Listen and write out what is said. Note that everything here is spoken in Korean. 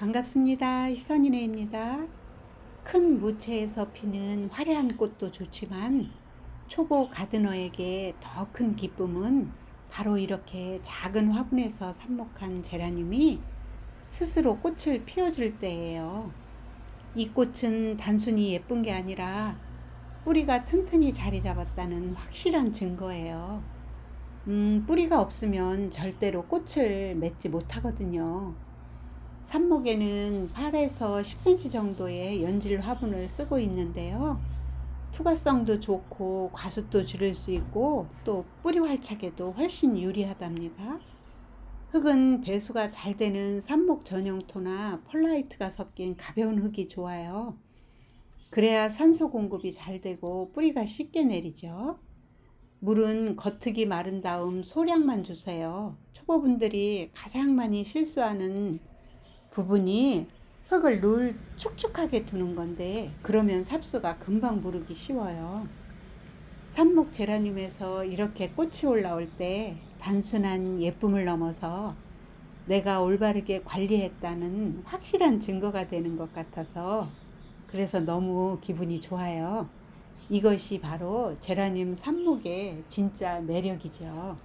반갑습니다. 희선이네입니다. 큰 무채에서 피는 화려한 꽃도 좋지만 초보 가드너에게 더 큰 기쁨은 바로 이렇게 작은 화분에서 삽목한 제라늄이 스스로 꽃을 피워줄 때예요. 이 꽃은 단순히 예쁜 게 아니라 뿌리가 튼튼히 자리 잡았다는 확실한 증거예요. 음, 뿌리가 없으면 절대로 꽃을 맺지 못하거든요. 삽목에는 8에서 10cm 정도의 연질 화분을 쓰고 있는데요. 투과성도 좋고 과습도 줄일 수 있고 또 뿌리 활착에도 훨씬 유리하답니다. 흙은 배수가 잘 되는 삽목 전용토나 펄라이트가 섞인 가벼운 흙이 좋아요. 그래야 산소 공급이 잘 되고 뿌리가 쉽게 내리죠. 물은 겉흙이 마른 다음 소량만 주세요. 초보분들이 가장 많이 실수하는 부분이 흙을 늘 축축하게 두는 건데 그러면 삽수가 금방 무르기 쉬워요. 삽목 제라늄에서 이렇게 꽃이 올라올 때 단순한 예쁨을 넘어서 내가 올바르게 관리했다는 확실한 증거가 되는 것 같아서 그래서 너무 기분이 좋아요. 이것이 바로 제라늄 삽목의 진짜 매력이죠.